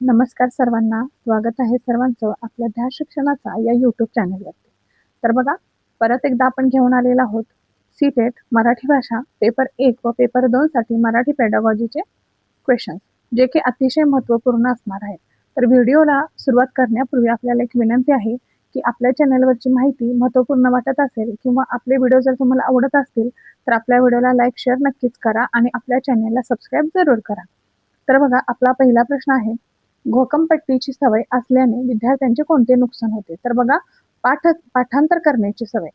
नमस्कार सर्वांना. स्वागत आहे सर्वांचं आपल्या ध्यान शिक्षणाचा या यूट्यूब चॅनलवरती तर बघा परत एकदा आपण घेऊन आलेलो आहोत. सी टेट मराठी भाषा पेपर एक व पेपर दोन साठी मराठी पेडागॉजीचे क्वेश्चन जे की अतिशय महत्त्वपूर्ण असणार आहेत. तर व्हिडिओला सुरुवात करण्यापूर्वी आपल्याला एक विनंती आहे की आपल्या चॅनलवरची माहिती महत्त्वपूर्ण वाटत असेल किंवा आपले व्हिडिओ जर तुम्हाला आवडत असतील तर आपल्या व्हिडिओला लाईक शेअर नक्कीच करा आणि आपल्या चॅनलला सबस्क्राईब जरूर करा. तर बघा आपला पहिला प्रश्न आहे घोकंपट्टीची सवय असल्याने विद्यार्थ्यांचे कोणते नुकसान होते? तर बघा पाठ पाठांतर करण्याची सवय.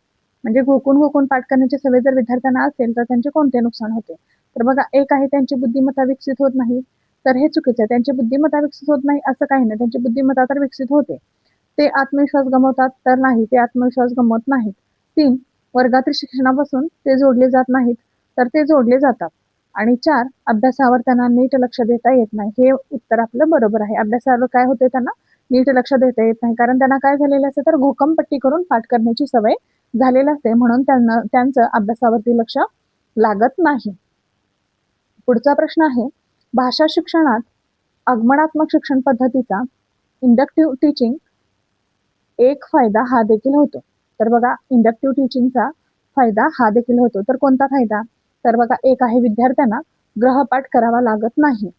म्हणजे घोकून घोकून पाठ करण्याची सवय जर विद्यार्थ्यांना असेल तर त्यांचे कोणते नुकसान होते? तर बघा एक आहे त्यांची बुद्धिमत्ता विकसित होत नाही. तर हे चुकीचं आहे. त्यांची बुद्धिमत्ता विकसित होत नाही असं काही नाही. त्यांची बुद्धिमत्ता तर विकसित होते. ते आत्मविश्वास गमवतात तर नाही. ते आत्मविश्वास गमवत नाहीत. तीन वर्गातील शिक्षणापासून ते जोडले जात नाहीत. तर ते जोडले जातात. आणि चार अभ्यासावर त्यांना नीट लक्ष देता येत नाही. हे उत्तर आपलं बरोबर आहे. अभ्यासावर काय होते त्यांना? नीट लक्ष देता येत नाही. कारण त्यांना काय झालेलं असतं? तर घोकमपट्टी करून पाठ करण्याची सवय झालेली असते. म्हणून त्यांना त्यांचं अभ्यासावरती लक्ष लागत नाही. पुढचा प्रश्न आहे भाषा शिक्षणात आगमनात्मक शिक्षण पद्धतीचा इंडक्टिव्ह टीचिंग एक फायदा हा देखील होतो. तर बघा इंडक्टिव्ह टीचिंगचा फायदा हा देखील होतो. तर कोणता फायदा? तर बघा एक आहे विद्यार्थ्यांना ग्रहपाठ करावा लागत नाही.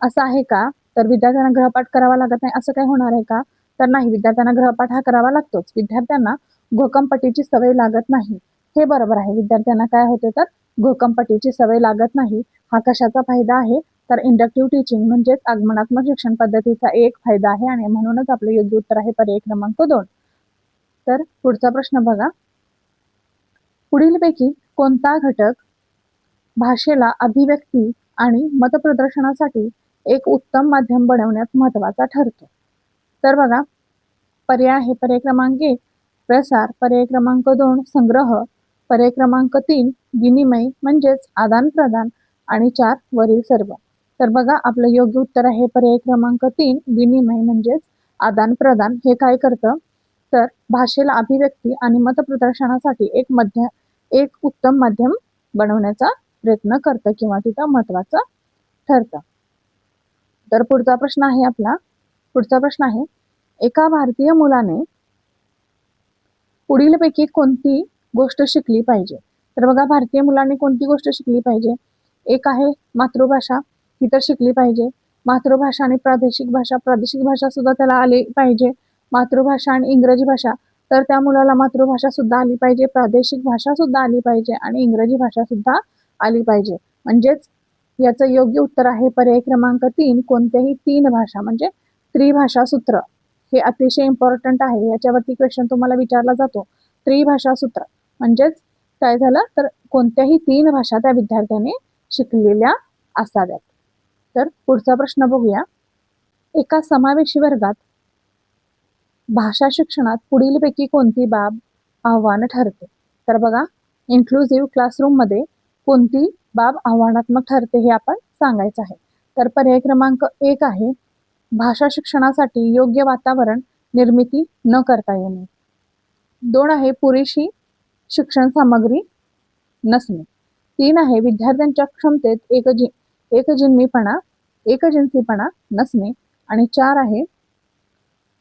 असं आहे का? तर विद्यार्थ्यांना ग्रहपाठ करावा लागत नाही असं काय होणार आहे का? तर नाही विद्यार्थ्यांना ग्रहपाठ हा करावा लागतोच. विद्यार्थ्यांना घोकंपटीची सवय लागत नाही. हे बरोबर आहे. विद्यार्थ्यांना काय होते तर घोकंपटीची सवय लागत नाही. हा कशाचा फायदा आहे? तर इंडक्टिव्ह टीचिंग म्हणजेच आगमनात्मक शिक्षण पद्धतीचा एक फायदा आहे आणि म्हणूनच आपलं योग्य उत्तर आहे पर्याय क्रमांक दोन. तर पुढचा प्रश्न बघा. पुढीलपैकी कोणता घटक भाषेला अभिव्यक्ती आणि मतप्रदर्शनासाठी एक उत्तम माध्यम बनवण्यात महत्त्वाचा ठरतो? तर बघा पर्याय आहे पर्याय क्रमांक एक प्रसार पर्याय क्रमांक दोन संग्रह पर्याय क्रमांक तीन विनिमय म्हणजेच आदान प्रदान आणि चार वरील सर्व. तर बघा आपलं योग्य उत्तर आहे पर्याय क्रमांक तीन विनिमय म्हणजेच आदान प्रदान हे काय करतं? तर भाषेला अभिव्यक्ती आणि मतप्रदर्शनासाठी एक मध्य एक उत्तम माध्यम बनवण्याचा प्रयत्न करतं किंवा तिथं महत्वाचं ठरतं. तर पुढचा प्रश्न आहे आपला. पुढचा प्रश्न आहे एका भारतीय मुलाने पुढीलपैकी कोणती गोष्ट शिकली पाहिजे? तर बघा भारतीय मुलांनी कोणती गोष्ट शिकली पाहिजे? एक आहे मातृभाषा ही तर शिकली पाहिजे. मातृभाषा आणि प्रादेशिक भाषा प्रादेशिक भाषा सुद्धा त्याला आली पाहिजे. मातृभाषा आणि इंग्रजी भाषा तर त्या मुलाला मातृभाषा सुद्धा आली पाहिजे प्रादेशिक भाषा सुद्धा आली पाहिजे आणि इंग्रजी भाषा सुद्धा आली पाहिजे. म्हणजेच याचं योग्य उत्तर आहे पर्याय क्रमांक तीन कोणत्याही तीन भाषा म्हणजे त्रिभाषा सूत्र हे अतिशय इम्पॉर्टंट आहे. याच्यावरती क्वेश्चन तुम्हाला विचारला जातो. त्रिभाषा सूत्र म्हणजेच काय झालं? तर कोणत्याही तीन भाषा त्या विद्यार्थ्याने शिकलेल्या असाव्यात. तर पुढचा प्रश्न बघूया. एका समावेशी वर्गात भाषा शिक्षणात पुढीलपैकी कोणती बाब आव्हान ठरते? तर बघा इन्क्लुझिव्ह क्लासरूममध्ये कोणती बाब आव्हानात्मक ठरते हे आपण सांगायचं आहे. तर पर्याय क्रमांक एक आहे भाषा शिक्षणासाठी योग्य वातावरण निर्मिती न करता येणे. दोन आहे पुरेशी शिक्षण सामग्री नसणे. तीन आहे विद्यार्थ्यांच्या क्षमतेत एकजि एकजिन्मीपणा एकजिन्सीपणा नसणे. आणि चार आहे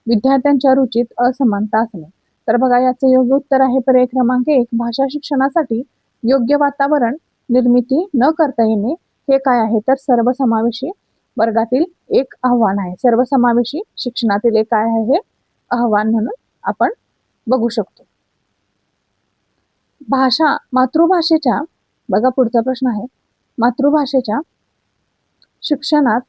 विद्यार्थ्यांच्या रुचीत असमानता असणे तर बघा याचं योग्य उत्तर आहे पर्याय क्रमांक एक भाषा शिक्षणासाठी योग्य वातावरण निर्मिती न करता येणे. हे काय आहे? तर सर्वसमावेशी वर्गातील एक आव्हान आहे. सर्वसमावेशी शिक्षणातील एक काय आहे? हे आव्हान म्हणून आपण बघू शकतो. भाषा मातृभाषेच्या बघा पुढचा प्रश्न आहे. मातृभाषेच्या शिक्षणात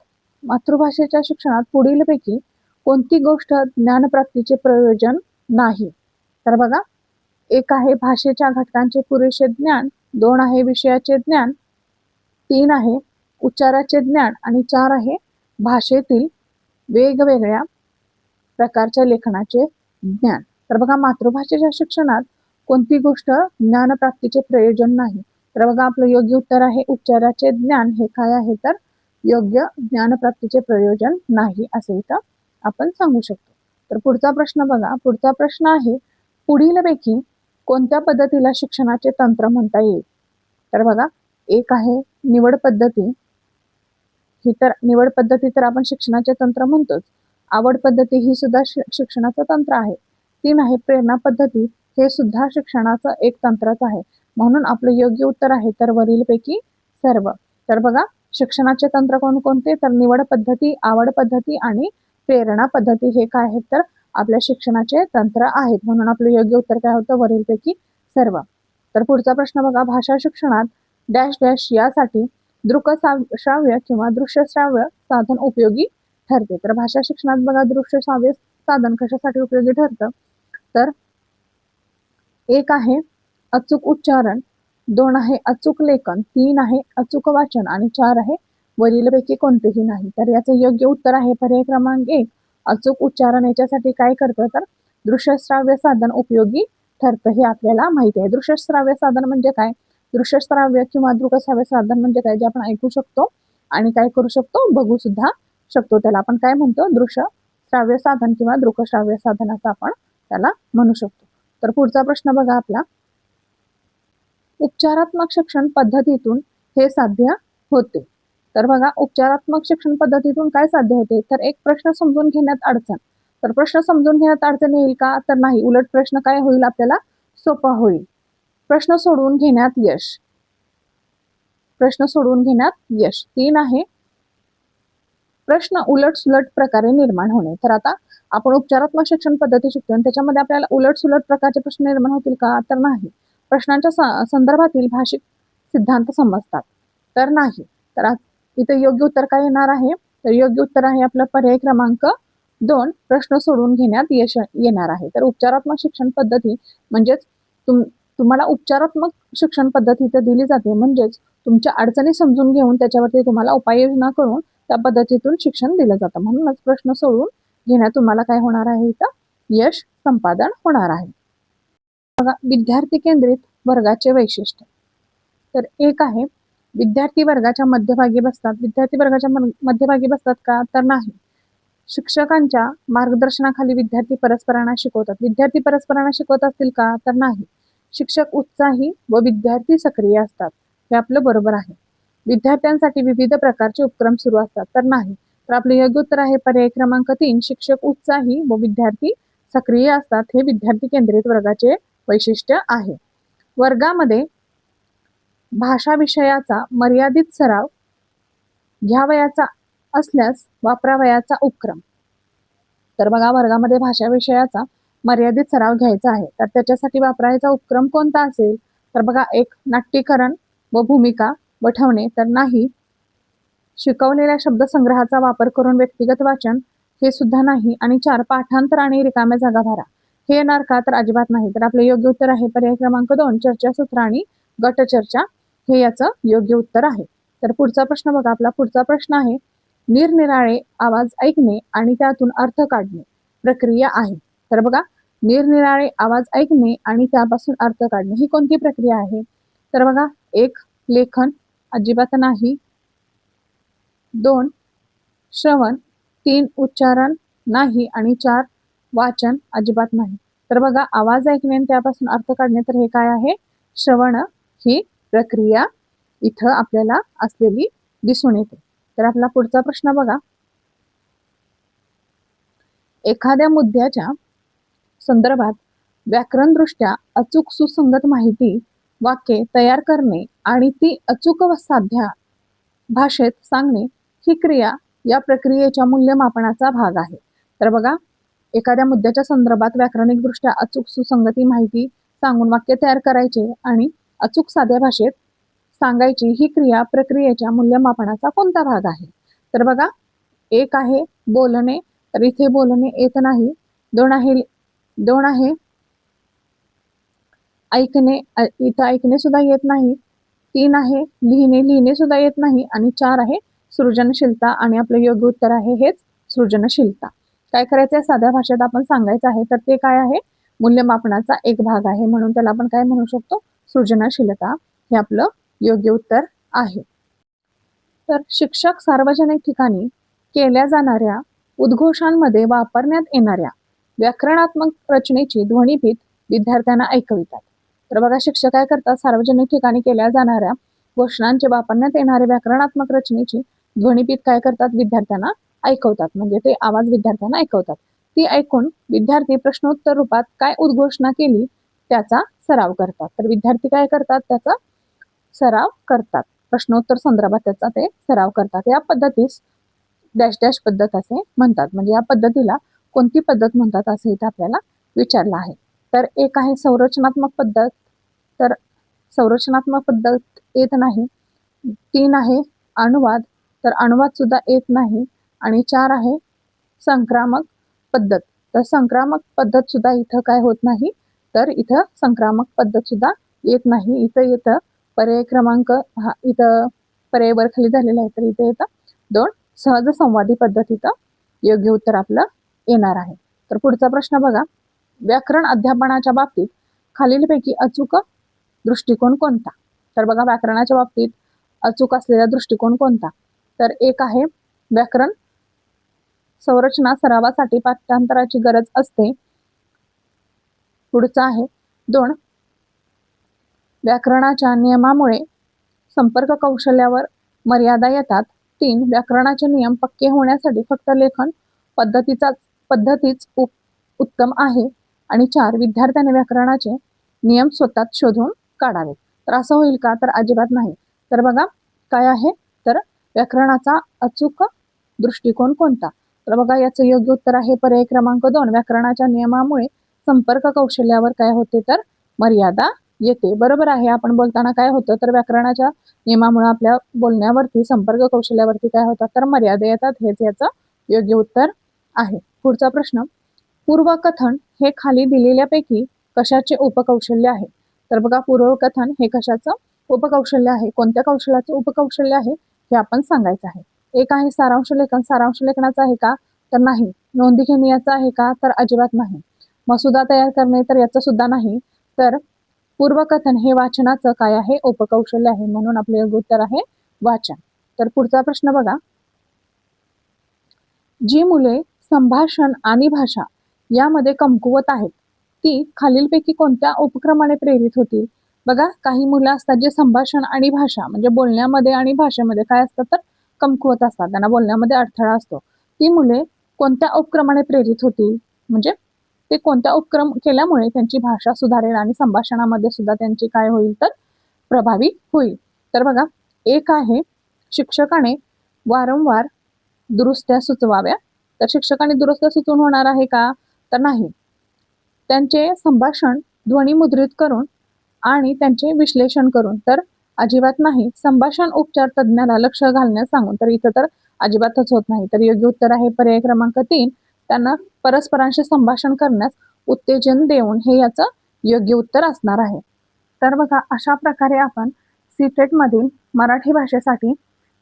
मातृभाषेच्या शिक्षणात पुढीलपैकी कोणती गोष्ट ज्ञानप्राप्तीचे प्रयोजन नाही? तर बघा एक आहे भाषेच्या घटकांचे पुरेसे ज्ञान दोन आहे विषयाचे ज्ञान तीन आहे उच्चाराचे ज्ञान आणि चार आहे भाषेतील वेगवेगळ्या प्रकारच्या लेखनाचे ज्ञान. तर बघा मातृभाषेच्या शिक्षणात कोणती गोष्ट ज्ञानप्राप्तीचे प्रयोजन नाही? तर बघा आपलं योग्य उत्तर आहे उच्चाराचे ज्ञान. हे काय आहे? तर योग्य ज्ञानप्राप्तीचे प्रयोजन नाही असे इथं आपण सांगू शकतो. तर पुढचा प्रश्न बघा. पुढचा प्रश्न आहे पुढीलपैकी कोणत्या पद्धतीला शिक्षणाचे तंत्र म्हणता येईल? तर बघा एक आहे निवड पद्धती. ही तर निवड पद्धती तर आपण शिक्षणाचे तंत्र म्हणतोच. आवड पद्धती ही सुद्धा शिक्षणाचं तंत्र आहे. तीन आहे प्रेरणा पद्धती. हे सुद्धा शिक्षणाचं एक तंत्रच आहे. म्हणून आपलं योग्य उत्तर आहे तर वरीलपैकी सर्व. तर बघा शिक्षणाचे तंत्र कोणकोणते तर निवड पद्धती आवड पद्धती आणि प्रेरणा पद्धती हे काय आहेत? तर आपल्या शिक्षणाचे तंत्र आहेत. म्हणून आपलं योग्य उत्तर काय होतं? वरीलपैकी सर्व. तर पुढचा प्रश्न बघा. भाषा शिक्षणात डॅश डॅश यासाठी दृक श्राव्य किंवा दृश्य श्राव्य साधन उपयोगी ठरते. तर भाषा शिक्षणात बघा दृश्य श्राव्य साधन कशासाठी उपयोगी ठरतं? तर एक आहे अचूक उच्चारण दोन आहे अचूक लेखन तीन आहे अचूक वाचन आणि चार आहे वरीलपैकी कोणतेही नाही. तर याचं योग्य उत्तर आहे पर्याय क्रमांक एक. अचूक उच्चारण याच्यासाठी काय करतं तर दृश्यश्राव्य साधन उपयोगी ठरतं हे आपल्याला माहिती आहे. दृश्यश्राव्य साधन म्हणजे काय? दृश्यश्राव्य किंवा दृकश्राव्य साधन म्हणजे काय? जे आपण ऐकू शकतो आणि काय करू शकतो? बघू सुद्धा शकतो. त्याला आपण काय म्हणतो? दृश्य श्राव्य साधन किंवा दृकश्राव्य साधन असं आपण त्याला म्हणू शकतो. तर पुढचा प्रश्न बघा आपला. उपचारात्मक शिक्षण पद्धतीतून हे साध्य होते. तर बघा उपचारात्मक शिक्षण पद्धतीतून काय साध्य होते? तर एक प्रश्न समजून घेण्यात अडचण. तर प्रश्न समजून घेण्यात अडचण येईल का? तर नाही. उलट प्रश्न काय होईल? आपल्याला सोपा होईल. प्रश्न सोडवून घेण्यात यश. प्रश्न सोडवून घेण्यात यश. तीन आहे. प्रश्न उलट सुलट प्रकारे निर्माण होणे. तर आता आपण उपचारात्मक शिक्षण पद्धती शिकतो आणि त्याच्यामध्ये आपल्याला उलट सुलट प्रकारचे प्रश्न निर्माण होतील का? तर नाही. प्रश्नांच्या संदर्भातील भाषिक सिद्धांत समजतात. तर नाही. तर इथं योग्य उत्तर काय येणार आहे? तर योग्य उत्तर आहे आपलं पर्याय क्रमांक दोन प्रश्न सोडवून घेण्यात यश येणार आहे. तर उपचारात्मक शिक्षण पद्धती म्हणजेच तुम तुम्हाला उपचारात्मक शिक्षण पद्धती इथं दिली जाते. म्हणजेच तुमच्या अडचणी समजून घेऊन त्याच्यावरती तुम्हाला उपाययोजना करून त्या पद्धतीतून शिक्षण दिलं जातं. म्हणूनच प्रश्न सोडवून घेण्यात तुम्हाला काय होणार आहे इथं? यश संपादन होणार आहे. बघा विद्यार्थी केंद्रित वर्गाचे वैशिष्ट्य. तर एक आहे विद्यार्थी वर्गाच्या मध्यभागी बसतात. विद्यार्थी वर्गाच्या मध्यभागी बसतात का? तर नाही. शिक्षकांच्या मार्गदर्शनाखाली विद्यार्थी परस्परांना शिकवतात. विद्यार्थी परस्परांना शिकवत असतील का? तर नाही. शिक्षक उत्साही व विद्यार्थी सक्रिय असतात. हे आपलं बरोबर आहे. विद्यार्थ्यांसाठी विविध प्रकारचे उपक्रम सुरू असतात. तर नाही. तर आपलं योग्य उत्तर आहे पर्याय क्रमांक तीन. शिक्षक उत्साही व विद्यार्थी सक्रिय असतात हे विद्यार्थी केंद्रित वर्गाचे वैशिष्ट्य आहे. वर्गामध्ये भाषा विषयाचा मर्यादित सराव घ्यावयाचा असल्यास वापरावयाचा उपक्रम. तर बघा वर्गामध्ये भाषा विषयाचा मर्यादित सराव घ्यायचा आहे. तर त्याच्यासाठी वापरायचा उपक्रम कोणता असेल? तर बघा एक नाट्यीकरण व भूमिका वठवणे. तर नाही शिकवलेल्या शब्दसंग्रहाचा वापर करून व्यक्तिगत वाचन हे सुद्धा नाही. आणि चार पाठांतर आणि रिकाम्या जागा भरा. हे येणार का? तर अजिबात नाही. तर आपले योग्य उत्तर आहे. पर्याय क्रमांक दोन चर्चासूत्र आणि गटचर्चा. हे याचं योग्य उत्तर आहे. तर पुढचा प्रश्न बघा. आपला पुढचा प्रश्न आहे निरनिराळे आवाज ऐकणे आणि त्यातून अर्थ काढणे प्रक्रिया आहे. तर बघा निरनिराळे आवाज ऐकणे आणि त्यापासून अर्थ काढणे ही कोणती प्रक्रिया आहे? तर बघा एक लेखन अजिबात नाही. दोन श्रवण. तीन उच्चारण नाही आणि चार वाचन अजिबात नाही. तर बघा आवाज ऐकणे आणि त्यापासून अर्थ काढणे तर हे काय आहे? श्रवण ही प्रक्रिया इथं आपल्याला असलेली दिसून येते. तर आपला पुढचा प्रश्न बघा. एखाद्या मुद्द्याच्या संदर्भात व्याकरणदृष्ट्या अचूक सुसंगत माहिती वाक्ये तयार करणे आणि ती अचूक व साध्या भाषेत सांगणे ही क्रिया या प्रक्रियेच्या मूल्यमापनाचा भाग आहे. तर बघा एखाद्या मुद्द्याच्या संदर्भात व्याकरणिकदृष्ट्या अचूक सुसंगती माहिती सांगून वाक्य तयार करायचे आणि अचूक साध्या भाषेत सांगायची ही क्रिया प्रक्रियेच्या मूल्यमापनाचा कोणता भाग आहे? तर बघा एक आहे बोलणे तर इथे बोलणे येत नाही. दोन आहे दोन आहे ऐकणे इथं ऐकणे सुद्धा येत नाही. तीन आहे लिहिणे लिहिणे सुद्धा येत नाही. आणि चार आहे सृजनशीलता आणि आपलं योग्य उत्तर आहे हेच सृजनशीलता. काय करायचं आहे? साध्या भाषेत आपण सांगायचं आहे तर ते काय आहे? मूल्यमापनाचा एक भाग आहे म्हणून त्याला आपण काय म्हणू शकतो? सृजनशीलता हे आपलं योग्य उत्तर आहे. तर शिक्षक सार्वजनिक ठिकाणी केल्या जाणाऱ्या उद्घोषांमध्ये वापरण्यात येणाऱ्या व्याकरणात्मक रचनेची ध्वनिफीत विद्यार्थ्यांना ऐकवितात. तर बघा शिक्षक काय करतात? सार्वजनिक ठिकाणी केल्या जाणाऱ्या घोषणांचे वापरण्यात येणाऱ्या व्याकरणात्मक रचनेची ध्वनिपीत काय करतात? विद्यार्थ्यांना ऐकवतात. म्हणजे ते आवाज विद्यार्थ्यांना ऐकवतात. ती ऐकून विद्यार्थी प्रश्नोत्तर रूपात काय उद्घोषणा केली? त्याचा सराव करतात. तर विद्यार्थी काय करतात? त्याचा सराव करतात. प्रश्नोत्तर संदर्भात त्याचा ते सराव करतात. या पद्धतीस डॅश डॅश पद्धत असे म्हणतात. म्हणजे या पद्धतीला कोणती पद्धत म्हणतात असे इथे आपल्याला विचारलं आहे. तर एक आहे संरचनात्मक पद्धत. तर संरचनात्मक पद्धत येत नाही. तीन आहे अनुवाद. तर अनुवाद सुद्धा येत नाही. आणि चार आहे संक्रामक पद्धत. तर संक्रामक पद्धत सुद्धा इथं काय होत नाही. तर इथं संक्रामक पद्धत सुद्धा येत नाही. इथं येतं पर्याय क्रमांक हा इथं पर्याय वर खाली झालेला आहे तर इथे येतं दोन सहज संवादी पद्धत इथं योग्य उत्तर आपलं येणार आहे. तर पुढचा प्रश्न बघा. व्याकरण अध्यापनाच्या बाबतीत खालीलपैकी अचूक दृष्टिकोन कोणता? तर बघा व्याकरणाच्या बाबतीत अचूक असलेला दृष्टिकोन कोणता? तर एक आहे व्याकरण संरचना सरावासाठी पाठांतराची गरज असते. पुढचा आहे. दोन व्याकरणाच्या नियमामुळे संपर्क कौशल्यावर मर्यादा येतात. तीन व्याकरणाचे नियम पक्के होण्यासाठी फक्त लेखन पद्धतीचा पद्धतीच उप उत्तम आहे. आणि चार विद्यार्थ्याने व्याकरणाचे नियम स्वतःच शोधून काढावे तर असं होईल का? तर अजिबात नाही. तर बघा काय आहे? तर व्याकरणाचा अचूक दृष्टिकोन कोणता? तर बघा याचं योग्य उत्तर आहे. पर्याय क्रमांक दोन व्याकरणाच्या नियमामुळे संपर्क कौशल्यावर काय होते तर मर्यादा येते. बरोबर आहे. आपण बोलताना काय होतं तर व्याकरणाच्या नियमामुळे आपल्या बोलण्यावरती संपर्क कौशल्यावरती काय होतात तर मर्यादा येतात. हेच याचं योग्य उत्तर आहे. पुढचा प्रश्न. पूर्वकथन हे खाली दिलेल्यापैकी कशाचे उपकौशल्य आहे? तर बघा पूर्वकथन हे कशाचं उपकौशल्य आहे? कोणत्या कौशल्याचं उपकौशल्य आहे? हे आपण सांगायचं आहे. एक आहे सारांश लेखन. सारांश लेखनाचं आहे का? तर नाही. नोंदी घेणे याचं आहे का? तर अजिबात नाही. मसुदा तयार करणे तर याचं सुद्धा नाही. तर पूर्वकथन हे वाचनाचं काय आहे? उपकौशल्य आहे म्हणून आपले योग्य उत्तर आहे वाचन. तर पुढचा प्रश्न बघा. जी मुले संभाषण आणि भाषा यामध्ये कमकुवत आहेत ती खालीलपैकी कोणत्या उपक्रमाने प्रेरित होतील? बघा काही मुलं असतात जे संभाषण आणि भाषा म्हणजे बोलण्यामध्ये आणि भाषेमध्ये काय असतात तर कमकुवत असतात. त्यांना बोलण्यामध्ये अडथळा असतो. ती मुले कोणत्या उपक्रमाने प्रेरित होतील? म्हणजे ते कोणत्या उपक्रम केल्यामुळे त्यांची भाषा सुधारेल आणि संभाषणामध्ये सुद्धा त्यांची काय होईल तर प्रभावी होईल. तर बघा एक आहे शिक्षकाने वारंवार दुरुस्त्या सुचवाव्या. तर शिक्षकाने दुरुस्त्या सुचवून होणार आहे का? तर नाही. त्यांचे संभाषण ध्वनिमुद्रित करून आणि त्यांचे विश्लेषण करून. तर अजिबात नाही. संभाषण उपचार तज्ज्ञाला लक्ष घालण्यास सांगून. तर इथं तर अजिबातच होत नाही. तर योग्य उत्तर आहे पर्याय क्रमांक तीन. त्यांना परस्परांशी संभाषण करण्यास उत्तेजन देऊन हे याचं योग्य उत्तर असणार आहे. तर बघा अशा प्रकारे आपण सीटेट मधील मराठी भाषेसाठी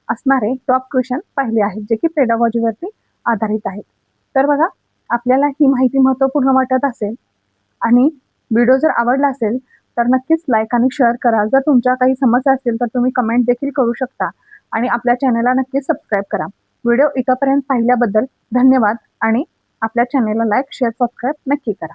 असणारे टॉप क्वेश्चन पाहिले आहेत जे की पेडागॉजीवरती आधारित आहेत. तर बघा आपल्याला ही माहिती महत्त्वपूर्ण वाटत असेल आणि व्हिडिओ जर आवडला असेल तर नक्कीच लाईक आणि शेअर करा. जर तुमच्या काही समस्या असतील तर तुम्ही कमेंट देखील करू शकता आणि आपल्या चॅनलला नक्कीच सबस्क्राईब करा. व्हिडिओ इथंपर्यंत पाहिल्याबद्दल धन्यवाद आणि आपल्या चॅनेलला लाईक शेअर सबस्क्राईब नक्की करा.